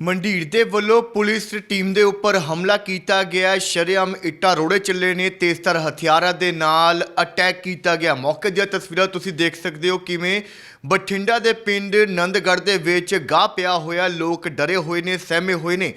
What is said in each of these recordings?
ਮੰਡੀਰ ਦੇ ਵੱਲੋਂ police team ਦੇ ਉੱਪਰ ਹਮਲਾ ਕੀਤਾ ਗਿਆ। ਸ਼ਰੇਆਮ ਇੱਟਾਂ ਰੋੜੇ ਚੱਲੇ ਨੇ ਤੇਜ਼ਤਰ ਹਥਿਆਰਾਂ ਦੇ ਨਾਲ ਅਟੈਕ ਕੀਤਾ ਗਿਆ। ਮੌਕੇ ਦੀਆਂ ਤਸਵੀਰਾਂ ਤੁਸੀਂ ਦੇਖ ਸਕਦੇ ਹੋ ਕਿਵੇਂ ਬਠਿੰਡਾ ਦੇ ਪਿੰਡ ਨੰਦਗੜ੍ਹ ਦੇ ਵਿੱਚ ਗਾਹ ਪਿਆ ਹੋਇਆ। ਲੋਕ ਡਰੇ ਹੋਏ ਨੇ, ਸਹਿਮੇ ਹੋਏ ਨੇ।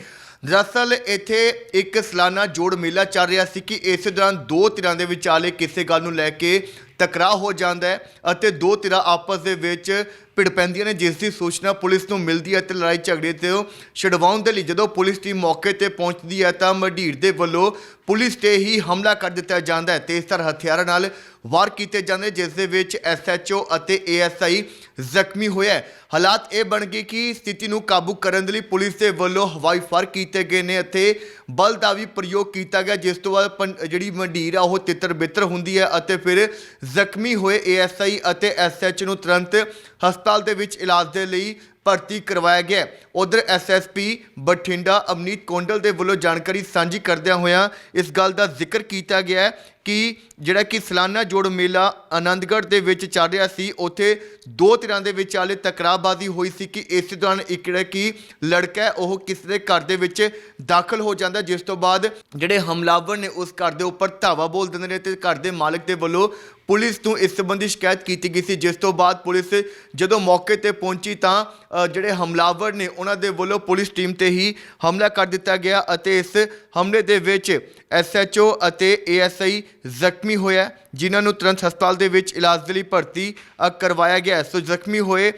ਦਰਅਸਲ ਇੱਥੇ ਇੱਕ ਸਾਲਾਨਾ ਜੋੜ ਮੇਲਾ ਚੱਲ ਰਿਹਾ ਸੀ ਕਿ ਇਸ ਦੌਰਾਨ ਦੋ ਧਿਰਾਂ ਦੇ ਵਿਚਾਲੇ ਕਿਸੇ ਗੱਲ ਨੂੰ ਲੈ ਕੇ ਟਕਰਾਅ ਹੋ ਜਾਂਦਾ ਹੈ ਅਤੇ ਦੋ ਧਿਰਾਂ ਆਪਸ ਦੇ ਵਿੱਚ ਭਿੜ ਪੈਂਦੀਆਂ ਨੇ, ਜਿਸ ਦੀ ਸੂਚਨਾ ਪੁਲਿਸ ਨੂੰ ਮਿਲਦੀ ਹੈ ਤੇ ਲੜਾਈ ਝਗੜੇ ਤੋਂ ਛਡਵਾਉਣ ਦੇ ਲਈ ਜਦੋਂ ਪੁਲਿਸ ਦੀ ਮੌਕੇ ਤੇ ਪਹੁੰਚਦੀ ਹੈ ਤਾਂ ਮਢੀਰ ਦੇ ਵੱਲੋਂ ਪੁਲਿਸ ਤੇ ਹੀ ਹਮਲਾ ਕਰ ਦਿੱਤਾ ਜਾਂਦਾ ਹੈ। ਤੇਜ਼ਧਾਰ ਹਥਿਆਰਾਂ ਨਾਲ ਵਾਰ ਕੀਤੇ ਜਾਂਦੇ ਜਿਸ ਦੇ ਵਿੱਚ ਐਸਐਚਓ ਅਤੇ ਏਐਸਆਈ ਜ਼ਖਮੀ ਹੋਇਆ ਹਾਲਾਤ ਇਹ ਬਣ ਗਏ ਕਿ ਸਥਿਤੀ ਨੂੰ ਕਾਬੂ ਕਰਨ ਦੇ ਲਈ ਪੁਲਿਸ ਦੇ ਵੱਲੋਂ ਹਵਾਈ ਫਾਇਰ ਕੀਤੇ ਗਏ ਨੇ ਅਤੇ ਬਲ ਦਾ ਵੀ ਪ੍ਰਯੋਗ ਕੀਤਾ ਗਿਆ, ਜਿਸ ਤੋਂ ਬਾਅਦ ਪੰ- ਜਿਹੜੀ ਮੰਡੀਰ ਆ, ਉਹ ਤਿੱਤਰ ਬਿੱਤਰ ਹੁੰਦੀ ਹੈ ਅਤੇ ਫਿਰ ਜ਼ਖਮੀ ਹੋਏ ਏਐਸਆਈ ਅਤੇ ਐਸਐਚ ਨੂੰ ਤੁਰੰਤ ਹਸਪਤਾਲ ਹਸਪਤਾਲ ਦੇ ਵਿੱਚ ਇਲਾਜ ਦੇ ਲਈ ਭਰਤੀ ਕਰਵਾਇਆ ਗਿਆ ਉਧਰ ਐਸਐਸਪੀ ਬਠਿੰਡਾ ਅਮਨੀਤ ਕੋਂਡਲ ਦੇ ਵੱਲੋਂ ਜਾਣਕਾਰੀ ਸਾਂਝੀ ਕਰਦਿਆਂ ਹੋਇਆਂ ਇਸ ਗੱਲ ਦਾ ਜ਼ਿਕਰ ਕੀਤਾ ਗਿਆ ਹੈ ਕਿ ਜਿਹੜਾ ਕਿ ਸਾਲਾਨਾ ਜੋੜ ਮੇਲਾ ਆਨੰਦਗੜ੍ਹ ਦੇ ਵਿੱਚ ਚੱਲ ਰਿਹਾ ਸੀ, ਉੱਥੇ ਦੋ ਧਿਰਾਂ ਦੇ ਵਿਚਾਲੇ ਤਕਰਾਰਬਾਜ਼ੀ ਹੋਈ ਸੀ ਕਿ ਇਸ ਦੌਰਾਨ ਇੱਕ ਜਿਹੜਾ ਕਿ ਲੜਕਾ ਉਹ ਕਿਸੇ ਦੇ ਘਰ ਦੇ ਵਿੱਚ ਦਾਖਲ ਹੋ ਜਾਂਦਾ। ਜਿਸ ਤੋਂ ਬਾਅਦ ਜਿਹੜੇ ਹਮਲਾਵਰ ਨੇ ਉਸ ਘਰ ਦੇ ਉੱਪਰ ਧਾਵਾ ਬੋਲ ਦਿੰਦੇ ਨੇ ਤੇ ਘਰ ਦੇ ਮਾਲਕ ਦੇ ਵੱਲੋਂ ਪੁਲਿਸ ਨੂੰ ਇਸ ਸੰਬੰਧੀ ਸ਼ਿਕਾਇਤ ਕੀਤੀ ਗਈ ਸੀ। ਜਿਸ ਤੋਂ ਬਾਅਦ ਪੁਲਿਸ ਜਦੋਂ ਮੌਕੇ ਤੇ ਪਹੁੰਚੀ ਤਾਂ ਜਿਹੜੇ ਹਮਲਾਵਰ ਨੇ ਉਹਨਾਂ ਦੇ ਵੱਲੋਂ ਪੁਲਿਸ ਟੀਮ ਤੇ ਹੀ ਹਮਲਾ ਕਰ ਦਿੱਤਾ ਗਿਆ ਅਤੇ ਇਸ ਹਮਲੇ ਦੇ ਵਿੱਚ ਐਸਐਚਓ ਅਤੇ ਏਐਸਆਈ ਜ਼ਖਮੀ ਹੋਇਆ, ਜਿਨ੍ਹਾਂ ਨੂੰ ਤੁਰੰਤ ਹਸਪਤਾਲ ਦੇ ਵਿੱਚ ਇਲਾਜ ਦੇ ਲਈ ਭਰਤੀ ਕਰਵਾਇਆ ਗਿਆ। ਸੋ ਜ਼ਖਮੀ ਹੋਏ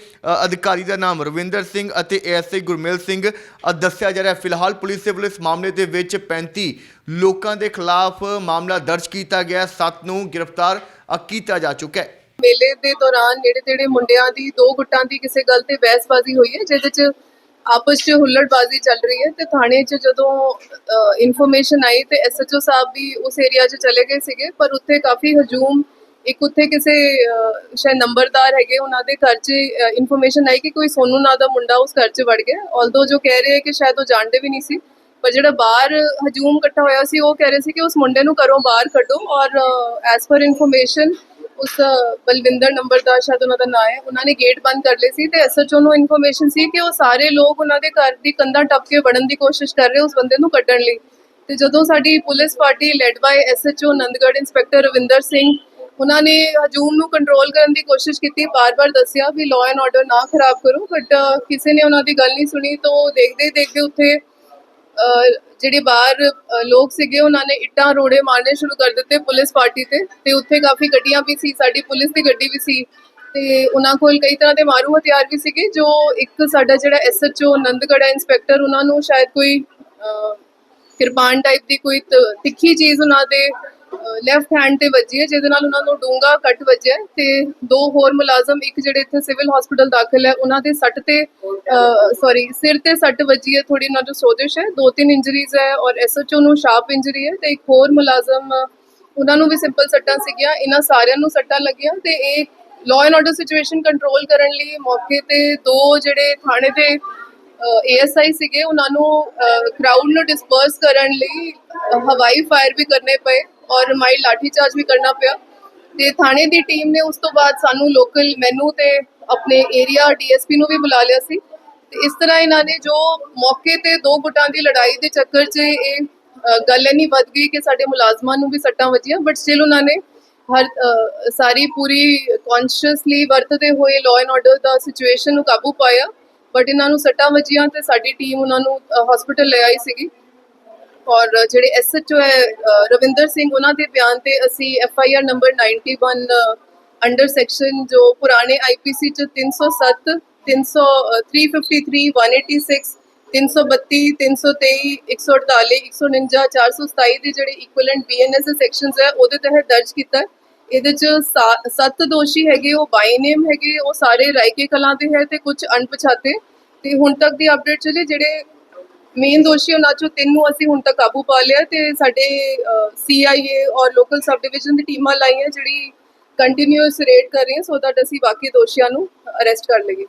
ਅਧਿਕਾਰੀ ਦਾ ਨਾਮ ਰਵਿੰਦਰ ਸਿੰਘ ਅਤੇ ਏਐਸਆਈ ਗੁਰਮੇਲ ਸਿੰਘ ਦੱਸਿਆ ਜਾ ਰਿਹਾ ਫਿਲਹਾਲ ਪੁਲਿਸ ਦੇ ਵੱਲੋਂ ਇਸ ਮਾਮਲੇ ਦੇ ਵਿੱਚ 35 ਲੋਕਾਂ ਦੇ ਖਿਲਾਫ ਮਾਮਲਾ ਦਰਜ ਕੀਤਾ ਗਿਆ। 7 ਨੂੰ ਗ੍ਰਿਫਤਾਰ ਕੀਤਾ ਜਾ ਚੁੱਕਾ ਹੈ। ਮੇਲੇ ਦੇ ਦੌਰਾਨ ਜਿਹੜੇ ਜਿਹੜੇ ਮੁੰਡਿਆਂ ਦੀ ਦੋ ਗੁੱਟਾਂ ਦੀ ਕਿਸੇ ਗੱਲ ਤੇ ਬਹਿਸਬਾਜ਼ੀ ਹੋਈ ਹੈ, ਜਿਹਦੇ ਚ ਆਪਸ ਚ ਹੁੱਲੜਬਾਜ਼ੀ ਚੱਲ ਰਹੀ ਹੈ ਤੇ ਥਾਣੇ ਚ ਜਦੋਂ ਇਨਫੋਰਮੇਸ਼ਨ ਆਈ ਤੇ ਐਸਐਚਓ ਸਾਹਿਬ ਵੀ ਉਸ ਏਰੀਆ 'ਚ ਚਲੇ ਗਏ ਸੀਗੇ, ਪਰ ਉੱਥੇ ਕਾਫੀ ਹਜੂਮ, ਇੱਕ ਉੱਥੇ ਕਿਸੇ ਸ਼ਾਇਦ ਨੰਬਰਦਾਰ ਹੈਗੇ ਉਹਨਾਂ ਦੇ ਘਰ 'ਚ ਇਨਫੋਰਮੇਸ਼ਨ ਆਈ ਕਿ ਕੋਈ ਸੋਨੂ ਨਾਂ ਦਾ ਮੁੰਡਾ ਉਸ ਘਰ 'ਚ ਵੜ ਗਿਆ। ਆਲਦੋ ਜੋ ਕਹਿ ਰਹੇ ਕਿ ਸ਼ਾਇਦ ਉਹ ਜਾਣਦੇ ਵੀ ਨਹੀਂ ਸੀ, ਪਰ ਜਿਹੜਾ ਬਾਹਰ ਹਜੂਮ ਇਕੱਠਾ ਹੋਇਆ ਸੀ, ਉਹ ਕਹਿ ਰਹੇ ਸੀ ਕਿ ਉਸ ਮੁੰਡੇ ਨੂੰ ਘਰੋਂ ਬਾਹਰ ਕੱਢੋ ਔਰ ਐਸ ਪਰ ਇਨਫੋਰਮੇਸ਼ਨ ਉਸ ਅ, ਬਲਵਿੰਦਰ ਨੰਬਰਦਾਰ ਸ਼ਾਇਦ ਉਹਨਾਂ ਦਾ ਨਾਮ ਹੈ ਉਹਨਾਂ ਨੇ ਗੇਟ ਬੰਦ ਕਰ ਲਏ ਸੀ ਤੇ ਐਸਐਚਓ ਨੂੰ ਇਨਫੋਰਮੇਸ਼ਨ ਸੀ ਕਿ ਉਹ ਸਾਰੇ ਲੋਕ ਉਹਨਾਂ ਦੇ ਘਰ ਦੀ ਕੰਧਾਂ ਟੱਪ ਕੇ ਵੜਨ ਦੀ ਕੋਸ਼ਿਸ਼ ਕਰ ਰਹੇ ਉਸ ਬੰਦੇ ਨੂੰ ਕੱਢਣ ਲਈ। ਤੇ ਜਦੋਂ ਸਾਡੀ police party led by SHO Nandgarh inspector Ravinder Singh ਉਹਨਾਂ ਨੇ ਹਜੂਮ ਨੂੰ ਕੰਟਰੋਲ ਕਰਨ ਦੀ ਕੋਸ਼ਿਸ਼ ਕੀਤੀ ਬਾਰ-ਬਾਰ ਦੱਸਿਆ ਵੀ ਲਾਅ ਐਂਡ ਆਰਡਰ ਨਾ ਖਰਾਬ ਕਰੋ ਬਟ ਕਿਸੇ ਨੇ ਉਹਨਾਂ ਦੀ ਗੱਲ ਨਹੀਂ ਸੁਣੀ ਤਾਂ ਦੇਖਦੇ ਹੀ ਦੇਖਦੇ ਉੱਥੇ ਜਿਹੜੇ ਬਾਹਰ ਲੋਕ ਸੀਗੇ ਉਹਨਾਂ ਨੇ ਇੱਟਾਂ ਰੋੜੇ ਮਾਰਨੇ ਸ਼ੁਰੂ ਕਰ ਦਿੱਤੇ ਪੁਲਿਸ ਪਾਰਟੀ ਤੇ। ਤੇ ਉੱਥੇ ਕਾਫੀ ਗੱਡੀਆਂ ਵੀ ਸੀ ਸਾਡੀ ਪੁਲਿਸ ਦੀ ਗੱਡੀ ਵੀ ਸੀ। ਤੇ ਉਹਨਾਂ ਕੋਲ ਕਈ ਤਰ੍ਹਾਂ ਦੇ ਮਾਰੂ ਹਥਿਆਰ ਵੀ ਸੀਗੇ ਜੋ ਇੱਕ ਸਾਡਾ ਜਿਹੜਾ ਐਸਐਚਓ ਨੰਦਗੜਾ ਇੰਸਪੈਕਟਰ ਉਹਨਾਂ ਨੂੰ ਸ਼ਾਇਦ ਕੋਈ ਅਹ, ਕਿਰਪਾਨ ਟਾਈਪ ਦੀ ਕੋਈ ਤਿੱਖੀ ਚੀਜ਼ ਉਹਨਾਂ ਦੇ ਲੈਫਟ ਹੈਂਡ ਤੇ ਵੱਜੀ ਹੈ, ਜਿਹਦੇ ਨਾਲ ਉਹਨਾਂ ਨੂੰ ਡੂੰਗਾ ਕੱਟ ਵੱਜਿਆ ਤੇ ਦੋ ਹੋਰ ਮੁਲਾਜ਼ਮ, ਇੱਕ ਜਿਹੜੇ ਇੱਥੇ ਸਿਵਲ ਹਸਪੀਟਲ ਦਾਖਲ ਹੈ, ਉਹਨਾਂ ਦੇ ਸੱਟ ਤੇ ਸੌਰੀ ਸਿਰ ਤੇ ਸੱਟ ਵੱਜੀ ਹੈ ਥੋੜੀ ਉਹਨਾਂ ਨੂੰ ਸੋਜਿਸ਼ ਹੈ, ਦੋ ਤਿੰਨ ਇੰਜਰੀਜ਼ ਹੈ ਔਰ ਐਸਐਚਓ ਨੂੰ ਸ਼ਾਰਪ ਇੰਜਰੀ ਹੈ ਤੇ ਇੱਕ ਹੋਰ ਮੁਲਾਜ਼ਮ, ਉਹਨਾਂ ਨੂੰ ਵੀ ਸਿੰਪਲ ਸੱਟਾਂ ਸੀਗੀਆਂ, ਇਹਨਾਂ ਸਾਰਿਆਂ ਨੂੰ ਸੱਟਾਂ ਲੱਗੀਆਂ ਤੇ ਇਹ law and order situation control ਕਰਨ ਲਈ ਮੌਕੇ ਤੇ ਦੋ ਜਿਹੜੇ ਥਾਣੇ ਦੇ ਏਐਸਆਈ ਸੀਗੇ, ਉਹਨਾਂ ਨੂੰ ਕਰਾਊਡ ਨੂੰ ਡਿਸਪਰਸ ਕਰਨ ਲਈ ਹਵਾਈ ਫਾਇਰ ਵੀ ਕਰਨੇ ਪਏ। ਔਰ ਮਾਈਲ ਲਾਠੀ ਚਾਰਜ ਵੀ ਕਰਨਾ ਪਿਆ। ਤੇ ਥਾਣੇ ਦੀ ਟੀਮ ਨੇ ਉਸ ਤੋਂ ਬਾਅਦ ਸਾਨੂੰ ਲੋਕਲ ਮੈਨੂੰ ਤੇ ਆਪਣੇ ਏਰੀਆ ਡੀਐਸਪੀ ਨੂੰ ਵੀ ਬੁਲਾ ਲਿਆ ਸੀ। ਤੇ ਇਸ ਤਰ੍ਹਾਂ ਇਹਨਾਂ ਨੇ ਜੋ ਮੌਕੇ ਤੇ ਦੋ ਗੁੱਟਾਂ ਦੀ ਲੜਾਈ ਦੇ ਚੱਕਰ 'ਚ ਇਹ ਗੱਲ ਇੰਨੀ ਵੱਧ ਗਈ ਕਿ ਸਾਡੇ ਮੁਲਾਜ਼ਮਾਂ ਨੂੰ ਵੀ ਸੱਟਾਂ ਵੱਜੀਆਂ ਬਟ ਸਟਿਲ ਉਹਨਾਂ ਨੇ ਹਰ ਸਾਰੀ ਪੂਰੀ ਕੌਨਸ਼ੀਅਸਲੀ ਵਰਤਦੇ ਹੋਏ ਲਾਅ ਐਂਡ ਆਰਡਰ ਦਾ ਸਿਚੁਏਸ਼ਨ ਨੂੰ ਕਾਬੂ ਪਾਇਆ। ਬਟ ਇਹਨਾਂ ਨੂੰ ਸੱਟਾਂ ਵੱਜੀਆਂ ਤੇ ਸਾਡੀ ਟੀਮ ਉਹਨਾਂ ਨੂੰ ਹਸਪੀਟਲ ਲੈ ਆਈ ਸੀਗੀ। ਔਰ ਜਿਹੜੇ ਐਸਐਚਓ ਹੈ ਰਵਿੰਦਰ ਸਿੰਘ ਉਹਨਾਂ ਦੇ ਬਿਆਨ ਤੇ ਅਸੀਂ ਐਫਆਈਆਰ ਨੰਬਰ 91 ਅੰਡਰ ਸੈਕਸ਼ਨ ਜੋ ਪੁਰਾਣੇ ਆਈਪੀਸੀ ਚ 307 300 ਅ, 353 186 332 323 148 149 427 ਦੇ ਜਿਹੜੇ ਇਕੁਇਵਲੈਂਟ ਬੀਐਨਐਸ ਦੇ ਸੈਕਸ਼ਨਸ ਹੈ ਉਹਦੇ ਤਹਿਤ ਦਰਜ ਕੀਤਾ ਇਹਦੇ ਚ ਸਾ- ਸੱਤ ਦੋਸ਼ੀ ਹੈਗੇ ਉਹ ਬਾਈ ਨੇਮ ਹੈਗੇ ਉਹ ਸਾਰੇ ਰਾਇਕੇ ਕਲਾਂ ਦੇ ਹੈ ਤੇ ਕੁਝ ਅਣਪਛਾਤੇ। ਤੇ ਹੁਣ ਤੱਕ ਦੀ ਅਪਡੇਟ ਚ ਜਿਹੜੇ ਮੇਨ ਦੋਸ਼ੀ ਉਹਨਾਂ ਚੋਂ ਤਿੰਨ ਨੂੰ ਅਸੀਂ ਹੁਣ ਤੱਕ ਕਾਬੂ ਪਾ ਲਿਆ ਤੇ ਸਾਡੇ ਸੀਆਈਏ ਔਰ ਲੋਕਲ ਸਬ ਡਿਵੀਜ਼ਨ ਦੀ ਟੀਮਾਂ ਲਾਈਆਂ ਜਿਹੜੀ ਕੰਟੀਨਿਊਸ ਰੇਡ ਕਰ ਰਹੀਆਂ ਸੋ ਦੈਟ ਅਸੀਂ ਬਾਕੀ ਦੋਸ਼ੀਆਂ ਨੂੰ ਅਰੈਸਟ ਕਰ ਲਈਏ।